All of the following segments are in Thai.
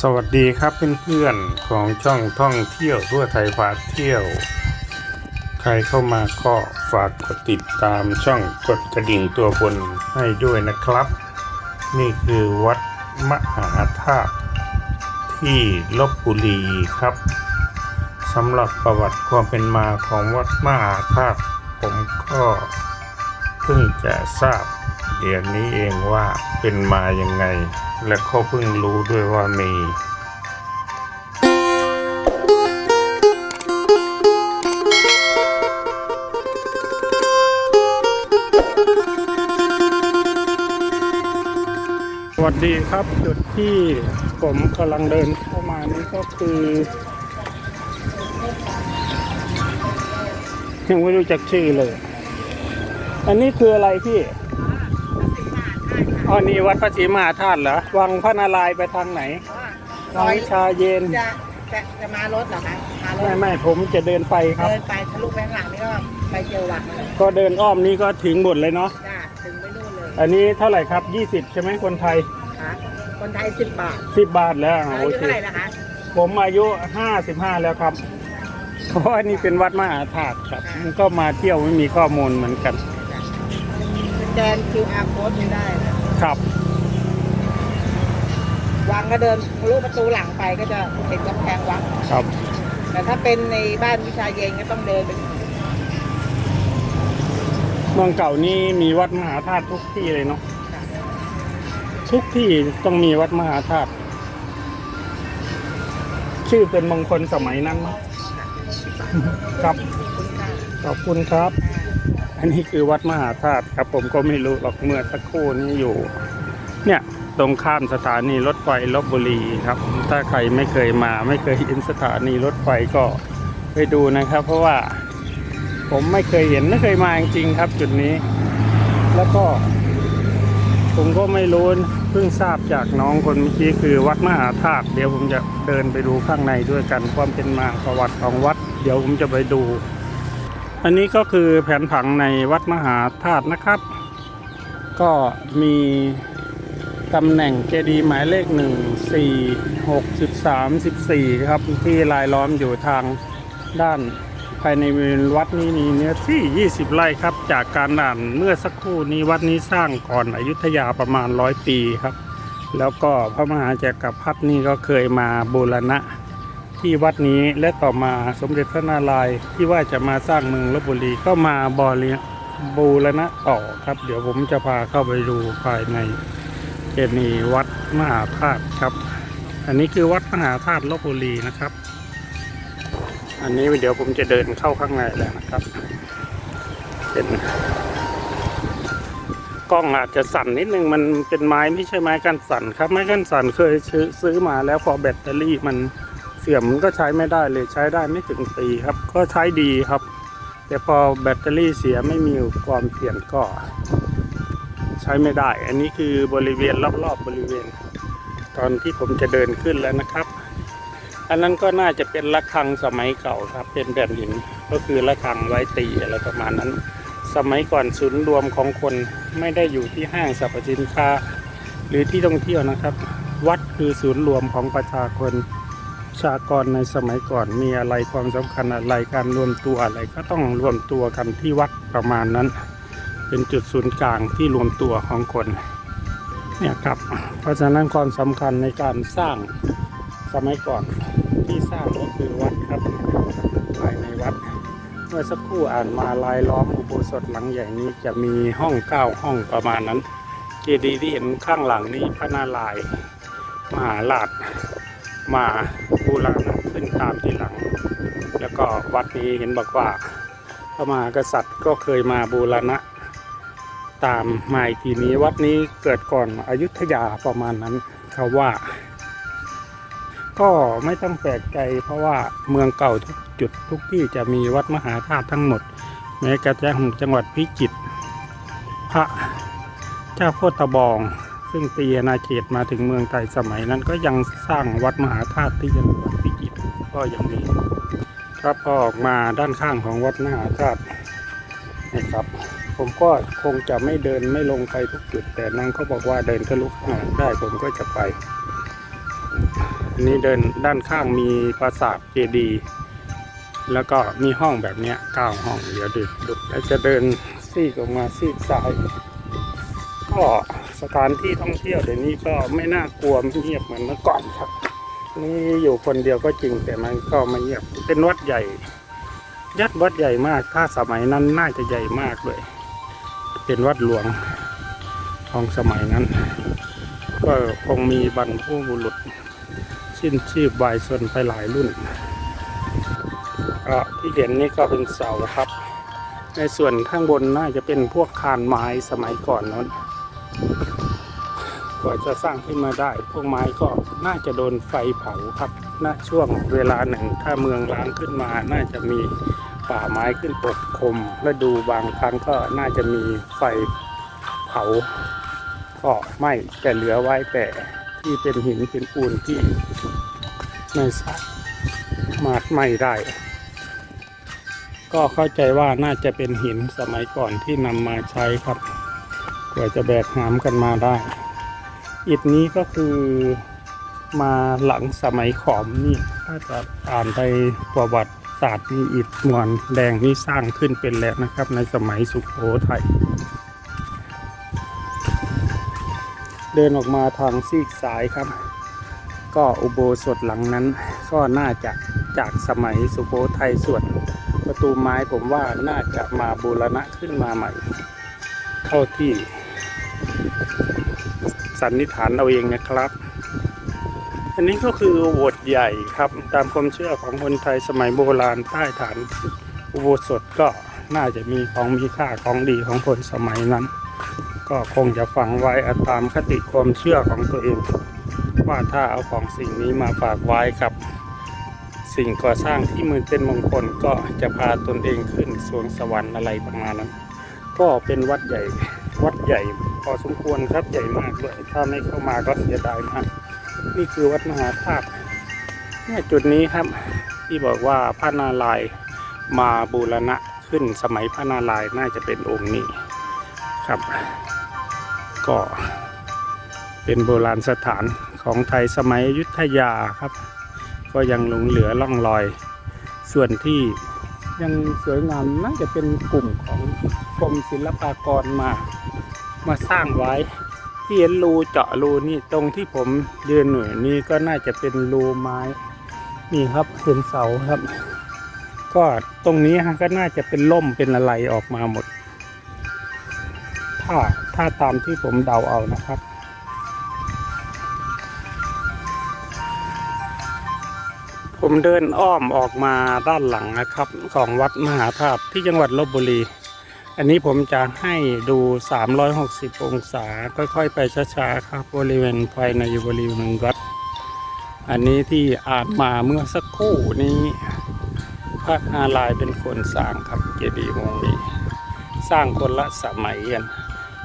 สวัสดีครับเพื่อนๆของช่องท่องเที่ยวทั่วไทยพาเที่ยว ใครเข้ามาก็ฝากกดติดตามช่องกดกระดิ่งตัวบนให้ด้วยนะครับ นี่คือวัดมหาธาตุที่ลบบุรีครับสำหรับประวัติความเป็นมาของวัดมหาธาตุผมก็ พิ่งจะทราบเดี๋ยวนี้เองว่าเป็นมายังไง และก็เพิ่งรู้ด้วยว่ามีสวัสดีครับจุดที่ผมกำลังเดินเข้ามานี้ก็คือ ยังไม่รู้จักชื่อเลย อันนี้คืออะไรพี่อ๋อนี่วัดพระศรีมหาธาตุเหรอ วังพระนารายณ์ไปทางไหนซวัองยชาเย็น จะจะจะมารถเหรอคะมารถไม่ไม่ผมจะเดินไปครับ เดินไปทะลุไปข้างหลังนี่ก็ไปเจอวัดเลยก็เดินอ้อมนี้ก็ถึงหมดเลยเนาะ จ้าถึงไปนู่นเลยอันนี้เท่าไหร่ครับ 20 ใช่ไหมคนไทย ค่ะคนไทยสิบบาท10 บาทแล้วอ่าอาโอยุเค เท่าไหร่ละคะผมอายุ 55 แล้วครับ เพราะว่านี่เป็นวัดมหาธาตุครับมันก็มาเที่ยวไม่มีข้อมูลเหมือนกันส แกน QR code ไม่ได้นะครับ วังก็เดินทะลุประตูหลังไปก็จะเห็นกำแพงวังครับ แต่ถ้าเป็นในบ้านวิชาเยนก็ต้องเดินไปเมืองเก่านี่มีวัดมหาธาตุทุกที่เลยเนาะทุกที่ต้องมีวัดมหาธาตุชื่อเป็นมงคลสมัยนั้นมั้งครับคุณค่าขอบคุณครับ อันนี้คือวัดมหาธาตุครับผมก็ไม่รู้หรอกเมื่อสักครู่นี้อยู่ เนี่ยตรงข้ามสถานีรถไฟลบบุรีครับ ถ้าใครไม่เคยมาไม่เคยเห็นสถานีรถไฟก็ไปดูนะครับ เพราะว่าผมไม่เคยเห็นไม่เคยมาจริงๆครับ จุดนี้ แล้วก็ ผมก็ไม่รู้เพิ่งทราบจากน้องคนเมื่อกี้คือวัดมหาธาตุเดี๋ยวผมจะเดินไปดูข้างในด้วยกันความเป็นมาประวัติของวัด เดี๋ยวผมจะไปดู อันนี้ก็คือแผนผังในวัดมหาธาตุนะครับ ก็มีตำแหน่งเจดีย์หมายเลขหนึ่งสี่หกสิบสามสิบสี่ครับ ที่ลายล้อมอยู่ทางด้านภายในเวณวัดนี้มีเนื้อที่ 20 ไร่ครับ จากการอ่านเมื่อสักครู่นี้วัดนี้สร้างก่อนอยุธยาประมาณร้อยปีครับ แล้วก็พระมหาจักรพรรดินี่ก็เคยมาบูรณะ ที่วัดนี้และต่อมาสมเด็จพระนารายณ์ที่ว่าจะมาสร้างเมืองลบบุรีก็มาบริบูรณะต่อครับ เดี๋ยวผมจะพาเข้าไปดูภายในเจดีย์วัดมหาธาตุครับ อันนี้คือวัดมหาธาตุลบบุรีนะครับ อันนี้เดี๋ยวผมจะเดินเข้าข้างในแล้วนะครับ เป็นกล้องอาจจะสั่นนิดนึงมันเป็นไม้ไม่ใช่ไม้กันสั่นครับไม้กันสั่นเคยซื้อมาแล้วพอแบตเตอรี่มัน สื่อมมันก็ใช้ไม่ได้เลยใช้ได้ไม่ถึงปีครับ ก็ใช้ดีครับ แต่พอแบตเตอรี่เสียไม่มีความเปลี่ยนก็ ใช้ไม่ได้ อันนี้คือบริเวณรอบๆบบริเวณ ตอนที่ผมจะเดินขึ้นแล้วนะครับ อันนั้นก็น่าจะเป็นระฆังสมัยเก่าครับ เป็นแบบหินก็คือระฆังไว้ตีอะไรประมาณนั้น สมัยก่อนศูนย์รวมของคนไม่ได้อยู่ที่ห้างสรรพสินค้าหรือที่ท่องเที่ยวนะครับ วัดคือศูนย์รวมของประชาชน ชากรในสมัยก่อนมีอะไรความสำคัญอะไรการรวมตัวอะไรก็ต้องรวมตัวกันที่วัดประมาณนั้น เป็นจุดศูนย์กลางที่รวมตัวของคนเนี่ยครับเพราะฉะนั้นความสำคัญในการสร้างสมัยก่อนที่สร้างก็คือวัดครับภายในวัด เมื่อสักครู่อ่านมาลายล้อมอุโบสถหลังใหญ่นี้จะมีห้องเก้าห้องประมาณนั้นเจดีย์ที่เห็นข้างหลังนี้พระนารายมหาราช มาบูรณะขึ้นตามทีหลัง แล้วก็วัดนี้เห็นบอกว่าพระมหากษัตริย์ก็เคยมาบูรณะ ตามมาอีกทีนี้วัดนี้เกิดก่อนอยุธยาประมาณนั้นเขาว่า ก็ไม่ต้องแปลกใจเพราะว่าเมืองเก่าทุกจุดทุกที่จะมีวัดมหาธาตุทั้งหมด แม้กระทั่งจังหวัดพิจิตรพระเจ้าโคตบอง ซึ่งตีอาณาเขตมาถึงเมืองไทยสมัยนั้นก็ยังสร้างวัดมหาธาตุที่จังวัดพิจิตรก็ยังมีครับพอออกมาด้านข้างของวัดมหาธาตุนะครับ ผมก็คงจะไม่เดินไม่ลงไปทุกจุด แต่น้องเขาบอกว่าเดินทะลุข้างหลังได้ผมก็จะไปนนี้เดินด้านข้างมีปราสาทเจดีย์แล้วก็มีห้องแบบเนี้ยเก้าห้องเดี๋ยวดูดูแล้วจะเดินซีกออกมาซีกซ้าย ก็ สถานที่ท่องเที่ยวเดี๋ยวนี้ก็ไม่น่ากลัวไม่เงียบเหมือนเมื่อก่อนครับ นี่อยู่คนเดียวก็จริงแต่มันก็ไม่เงียบเป็นวัดใหญ่ ยัดวัดใหญ่มากถ้าสมัยนั้นน่าจะใหญ่มากเลย เป็นวัดหลวงของสมัยนั้น ก็คงมีบรรพบุรุษสิ้นชีพวายชนไปหลายรุ่นก็ที่เห็นนี่ก็เป็นเสาครับ ในส่วนข้างบนน่าจะเป็นพวกคานไม้สมัยก่อนนั้น จะสร้างขึ้นมาได้ พวกไม้ก็น่าจะโดนไฟเผาครับณช่วงเวลาหนึ่ง ถ้าเมืองร้างขึ้นมา น่าจะมีป่าไม้ขึ้นปกคลุมและดูบางครั้งก็น่าจะมีไฟเผาก็ไม่แต่เหลือไว้แต่ที่เป็นหินเป็นปูนที่ไม่สามารถไหม้ได้ ก็เข้าใจว่าน่าจะเป็นหินสมัยก่อนที่นำมาใช้ครับกว่าจะแบกหามกันมาได้ อิฐนี้ก็คือมาหลังสมัยขอมนี่ถ้าจะอ่านในประวัติศาสตร์นี่อิฐมวนแดงนี่สร้างขึ้นเป็นแล้วนะครับ ในสมัยสุโขทัยเดินออกมาทางซีกซ้ายครับ ก็อุโบสถหลังนั้น ก็น่าจะจากสมัยสุโขทัยส่วนประตูไม้ผมว่าน่าจะมาบูรณะขึ้นมาใหม่ เท่าที่ สันนิษฐานเอาเองนะครับ อันนี้ก็คือโบสถ์ใหญ่ครับ ตามความเชื่อของคนไทยสมัยโบราณใต้ฐานอุโบสถก็น่าจะมีของมีค่าของดีของคนสมัยนั้น ก็คงจะฝังไว้ตามคติความเชื่อของตัวเอง ว่าถ้าเอาของสิ่งนี้มาฝากไว้กับสิ่งก่อสร้างที่มือเป็นมงคลก็จะพาตนเองขึ้นสวงสวรรค์อะไรประมาณนั้น ก็เป็นวัดใหญ่ วัดใหญ่พอสมควรครับใหญ่มากด้วยถ้าไม่เข้ามาก็เสียดายมากนี่คือวัดมหาธาตุเนี่ยจุดนี้ครับที่บอกว่าพระนารายณ์มาบูรณะขึ้นสมัยพระนารายณ์น่าจะเป็นองค์นี้ครับ ก็เป็นโบราณสถานของไทยสมัยอยุธยาครับ ก็ยังหลงเหลือล่องรอย ส่วนที่ยังสวยงามน่าจะเป็นกลุ่มของกรมศิลปากรมา มาสร้างไว้ ที่เห็นรูเจาะรูนี่ตรงที่ผมยืนหน่วยนี่ก็น่าจะเป็นรูไม้ นี่ครับเห็นเสาครับ ก็ตรงนี้ฮะก็น่าจะเป็นล่มเป็นอะไรออกมาหมด ถ้าถ้าตามที่ผมเดาเอานะครับผมเดินอ้อมออกมาด้านหลังนะครับ ของวัดมหาธาตุที่จังหวัดลบบุรี อันนี้ผมจะให้ดู 360 องศา ค่อยๆ ไปช้าๆ ครับ บริเวณภายในบริเวณวัด อันนี้ที่อานมาเมื่อสักครู่นี้พระนารายเป็นคนสร้างครับเจดีย์องค์นี้ สร้างคนละสมัยกัน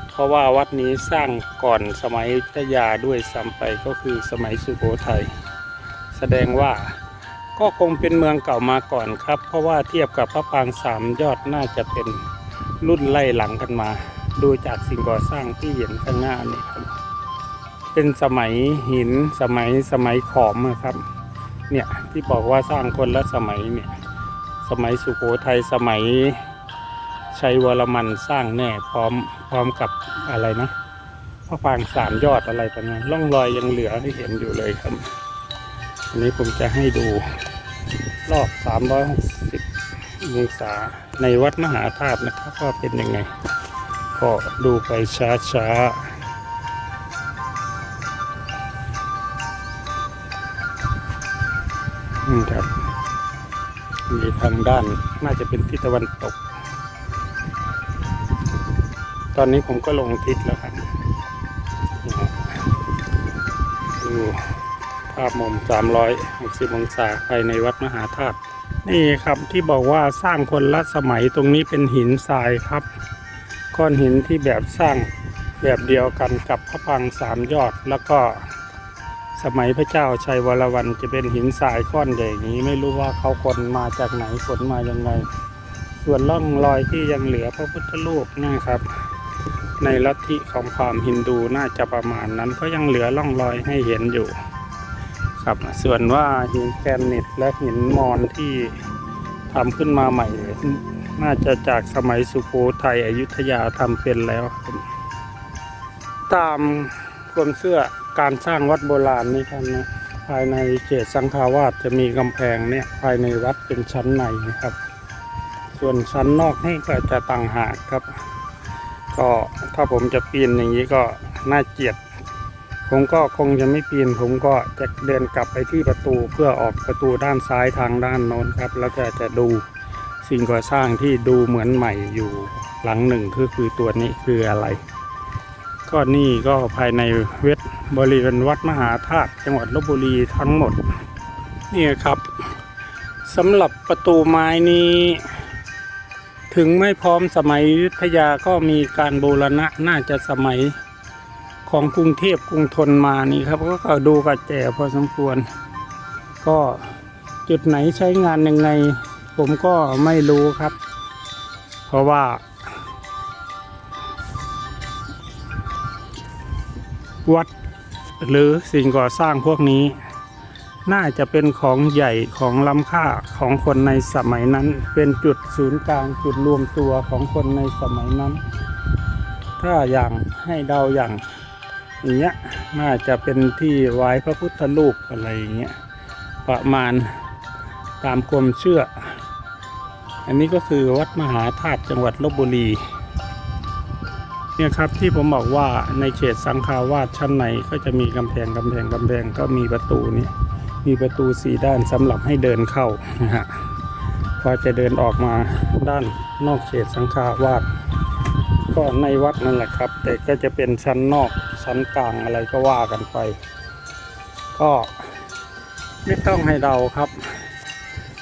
เพราะว่าวัดนี้สร้างก่อนสมัยอยุธยาด้วยซ้ำไปก็คือสมัยสุโขทัย แสดงว่าก็คงเป็นเมืองเก่ามาก่อนครับ เพราะว่าเทียบกับพระปางสามยอดน่าจะเป็น รุ่นไล่หลังกันมา ดูจากสิ่งก่อสร้างที่เห็นข้างหน้านี่ครับ เป็นสมัยหินสมัยสมัยขอมอะครับ เนี่ยที่บอกว่าสร้างคนละสมัยเนี่ยสมัยสุโขทัยสมัยชัยวรมันสร้างแน่พร้อมพร้อมกับอะไรนะพระปางสามยอดอะไรประมาณร่องรอยยังเหลือให้เห็นอยู่เลยครับ อันนี้ผมจะให้ดูรอบ360 องศาในวัดมหาธาตุนะครับว่าเป็นยังไง ก็ดูไปช้าๆนี่ครับมีทางด้านน่าจะเป็นทิศตะวันตก ตอนนี้ผมก็ลงทิศแล้วครับนี่ฮะดูภาพมุม 360 องศาภายในวัดมหาธาตุ นี่ครับที่บอกว่าสร้างคนละสมัยตรงนี้เป็นหินทรายครับ ก้อนหินที่แบบสร้างแบบเดียวกันกับพระปรางสามยอด แล้วก็สมัยพระเจ้าชัยวรวันจะเป็นหินทรายก้อนใหญ่นี้ ไม่รู้ว่าเขาคนมาจากไหนขนมายังไง ส่วนร่องรอยที่ยังเหลือพระพุทธรูปนะครับ ในลัทธิของพรามฮินดูน่าจะประมาณนั้นก็ยังเหลือร่องรอยให้เห็นอยู่ ครับ ส่วนว่าหินแกรนิตและหินมอนที่ทำขึ้นมาใหม่ น่าจะจากสมัยสุโขทัยอยุธยาทำเป็นแล้ว ตามความเชื่อการสร้างวัดโบราณนี่ครับนะภายในเขตสังฆาวาสจะมีกำแพงเนี่ยภายในวัดเป็นชั้นในนะครับ ส่วนชั้นนอกนี่ก็จะต่างหากครับ ก็ถ้าผมจะปีนอย่างนี้ก็น่าเกียด ผมก็คงจะไม่ปีน ผมก็จะเดินกลับไปที่ประตูเพื่อออกประตูด้านซ้ายทางด้านโน้นครับ แล้วก็จะดูสิ่งก่อสร้างที่ดูเหมือนใหม่อยู่หลังหนึ่งคือคือตัวนี้คืออะไร ก็นี่ก็ภายในเวทบริเวณวัดมหาธาตุจังหวัดลบบุรีทั้งหมด นี่ครับสำหรับประตูไม้นี้ ถึงไม่พร้อมสมัยยุทธยาก็มีการบูรณะน่าจะสมัย ของกรุงเทพกรุงทนมานี่ครับ ก็ก็ดูกับแจพอสมควร ก็จุดไหนใช้งานยังไง ผมก็ไม่รู้ครับ เพราะว่า วัดหรือสิ่งก่อสร้างพวกนี้ น่าจะเป็นของใหญ่ของล้ำค่าของคนในสมัยนั้น เป็นจุดศูนย์กลางจุดรวมตัวของคนในสมัยนั้น ถ้าอย่างให้เดาอย่าง อย่างเงี้ยน่าจะเป็นที่ไว้พระพุทธรูปอะไรอย่างเงี้ยประมาณตามความเชื่อ อันนี้ก็คือวัดมหาธาตุจังหวัดลบบุรีเนี่ยครับที่ผมบอกว่าในเขตสังฆาวาสชั้นในก็จะมีกำแพงกำแพงกำแพงก็มีประตูนี้มีประตูสี่ด้านสำหรับให้เดินเข้านะฮะพอจะเดินออกมาด้านนอกเขตสังฆาวาสก็ในวัดนั่นแหละครับ แต่ก็จะเป็นชั้นนอก ชั้นกลางอะไรก็ว่ากันไป ก็ไม่ต้องให้เดาครับ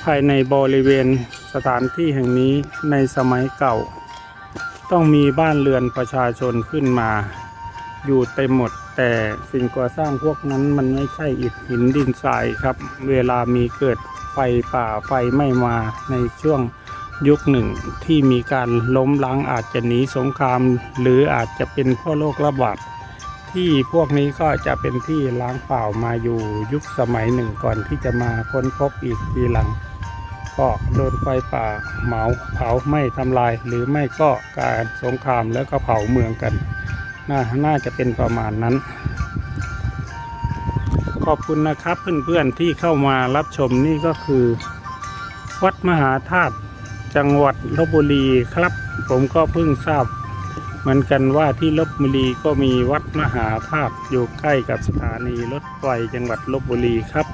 ภายในบริเวณสถานที่แห่งนี้ในสมัยเก่า ต้องมีบ้านเรือนประชาชนขึ้นมา อยู่เต็มหมดแต่สิ่งก่อสร้างพวกนั้นมันไม่ใช่อิฐหินดินทรายครับ เวลามีเกิดไฟป่าไฟไม้มาในช่วงยุคหนึ่งที่มีการล้มล้างอาจจะหนีสงคราม หรืออาจจะเป็นพ่อโรคระบาด ที่พวกนี้ก็จะเป็นที่ล้างเปล่ามาอยู่ยุคสมัยหนึ่งก่อนที่จะมาค้นพบอีกทีหลัง ก็โดนไฟป่าเหมาเผาไม่ทำลาย หรือไม่ก็การสงครามแล้วก็เผาเมืองกันน่าน่าจะเป็นประมาณนั้น ขอบคุณนะครับเพื่อนๆที่เข้ามารับชมนี่ก็คือ วัดมหาธาตุจังหวัดลบบุรีครับ ผมก็เพิ่งทราบ เหมือนกันว่าที่ลบบุรีก็มีวัดมหาธาตุอยู่ใกล้กับสถานีรถไฟจังหวัดลบบุรีครับ